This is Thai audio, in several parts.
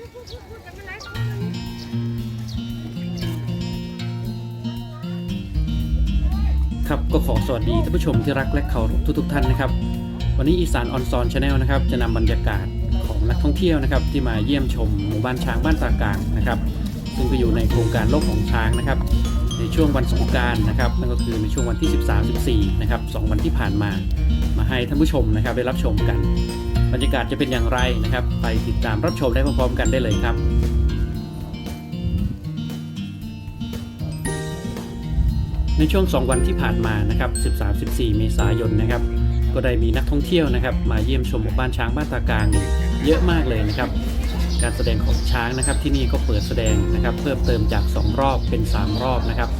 ครับก็ขอสวัสดีท่านผู้ชมที่รักและเคารพทุกๆท่านนะครับ วันนี้อีสานออนซอนชาแนลนะครับ จะนำบรรยากาศของนักท่องเที่ยวนะครับ ที่มาเยี่ยมชมหมู่บ้านช้างบ้านตากลางนะครับ ซึ่งก็อยู่ในโครงการโลกของช้างนะครับ ในช่วงวันสงกรารนะครับนั่นก็คือในช่วงวันที่ 13-14นะครับสองวันที่ผ่านมามาให้ท่านผู้ชมนะครับได้รับชมกัน บรรยากาศจะเป็นอย่างไรนะครับ ไปติดตามรับชมได้พร้อมๆกันได้เลยครับในช่วง 2 วันที่ผ่านมานะครับ 13-14 เมษายนนะครับ ก็ได้มีนักท่องเที่ยวนะครับ มาเยี่ยมชมหมู่บ้านช้างบ้านตากลางเยอะมากเลยนะครับ การแสดงของช้างนะครับที่นี่ก็เปิดแสดงนะครับ เพิ่มเติมจาก 2 รอบเป็น 3 รอบนะครับ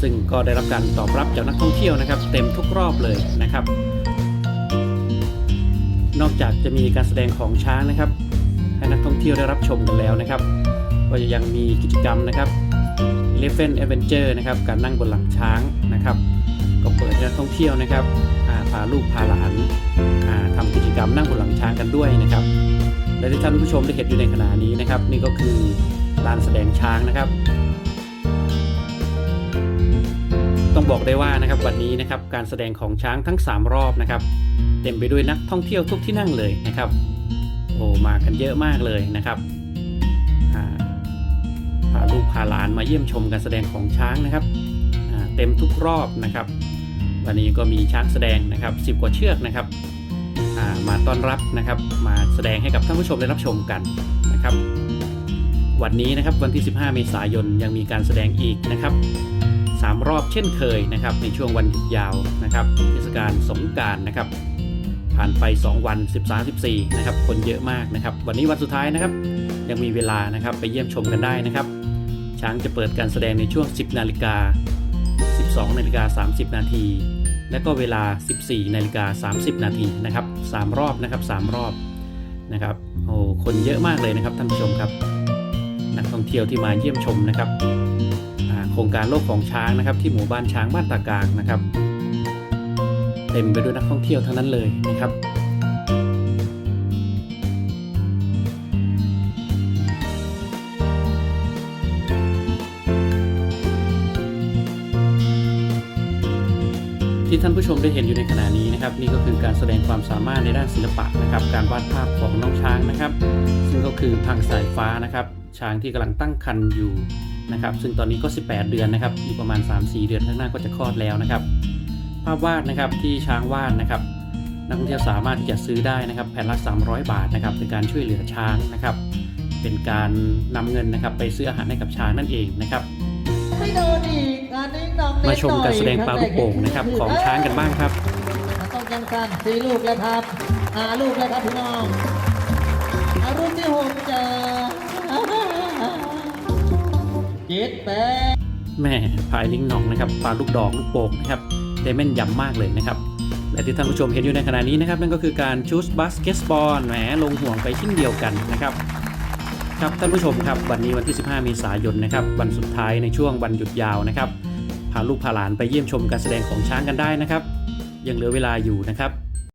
ซึ่งก็ได้รับการตอบรับจากนักท่องเที่ยวนะครับ เต็มทุกรอบเลยนะครับ นอกจากจะมีการแสดงของช้างนะครับ ให้นักท่องเที่ยวได้รับชมกันแล้วนะครับ ก็ยังมีกิจกรรมนะครับ Elephant Adventure นะครับ การนั่งบนหลังช้างนะครับ ก็เปิดให้นักท่องเที่ยวนะครับาพาลูกพาหลานาทำกิจกรรมนั่งบนหลังช้างกันด้วยนะครับ และที่ท่านผู้ชมได้เห็นอยู่ในขณะนี้นะครับ นี่ก็คือลานแสดงช้างนะครับต้องบอกได้ว่านะครับวันนี้นะครับการแสดงของช้างทั้ง 3 รอบนะครับ เต็มไปด้วยนักท่องเที่ยวทุกที่นั่งเลยนะครับ โอ้มากันเยอะมากเลยนะครับพาลูกพาหลานมาเยี่ยมชมการแสดงของช้างนะครับเต็มทุกรอบนะครับ วันนี้ก็มีช้างแสดงนะครับ 10 กว่าเชือกนะครับมาต้อนรับนะครับมาแสดงให้กับท่านผู้ชมได้รับชมกันนะครับ วันนี้นะครับวันที่ 15 เมษายนยังมีการแสดงอีกนะครับสามรอบเช่นเคยนะครับในช่วงวันหยุดยาวนะครับเทศกาลสงการนะครับ ผ่านไป 2 วัน 13 14นะครับคนเยอะมากนะครับ วันนี้วันสุดท้ายนะครับ ยังมีเวลานะครับไปเยี่ยมชมกันได้นะครับ ช้างจะเปิดการแสดงในช่วง 10 นาฬิกา 12 นาฬิกา 30 นาที และก็เวลา 14 นาฬิกา 30 นาทีนะครับ 3 รอบนะครับ 3 รอบนะครับโอ้คนเยอะมากเลยนะครับท่านผู้ชมครับ นักท่องเที่ยวที่มาเยี่ยมชมนะครับโครงการโลกของช้างนะครับ ที่หมู่บ้านช้างบ้านตากางนะครับ เต็มไปด้วยนักท่องเที่ยวทั้งนั้นเลยนะครับที่ท่านผู้ชมได้เห็นอยู่ในขณะนี้นะครับ นี่ก็คือการแสดงความสามารถในด้านศิลปะนะครับ การวาดภาพของน้องช้างนะครับ ซึ่งก็คือพังสายฟ้านะครับ ช้างที่กำลังตั้งครรภ์อยู่นะครับ ซึ่งตอนนี้ก็ 18 เดือนนะครับ อีกประมาณ 3-4 เดือนข้างหน้าก็จะคลอดแล้วนะครับ ภาพวาดนะครับที่ช้างวาดนะครับ นักท่องเที่ยวสามารถที่จะซื้อได้นะครับ แผ่นละ300 บาทนะครับเป็นการช่วยเหลือช้างนะครับ เป็นการนำเงินนะครับ ไปซื้ออาหารให้กับช้างนั่นเองนะครับไม่โดนอีกอันนี้น้องเล็มาชมการแสดงปลาลูกโป่งนะครับ ของช้างกันบ้างครับมันต้องจังสั้นสี่ลูกแล้วครับห้าลูกแล้วครับพี่น้องอารุ่นที่หกจ้าเจ็ดแปดแม่พายลิงหนองนะครับปลาลูกดอกลูกโป่งนะครับ ได้แม่นยำมากเลยนะครับและที่ท่านผู้ชมเห็นอยู่ในขณะนี้นะครับนั่นก็คือการชูสบาสเกตบอลแหมลงห่วงไปชิ้นเดียวกันนะครับครับท่านผู้ชมครับวันนี้วันที่ 15 เมษายนนะครับวันสุดท้ายในช่วงวันหยุดยาวนะครับพาลูกพาหลานไปเยี่ยมชมการแสดงของช้างกันได้นะครับ ยังเหลือเวลาอยู่นะครับ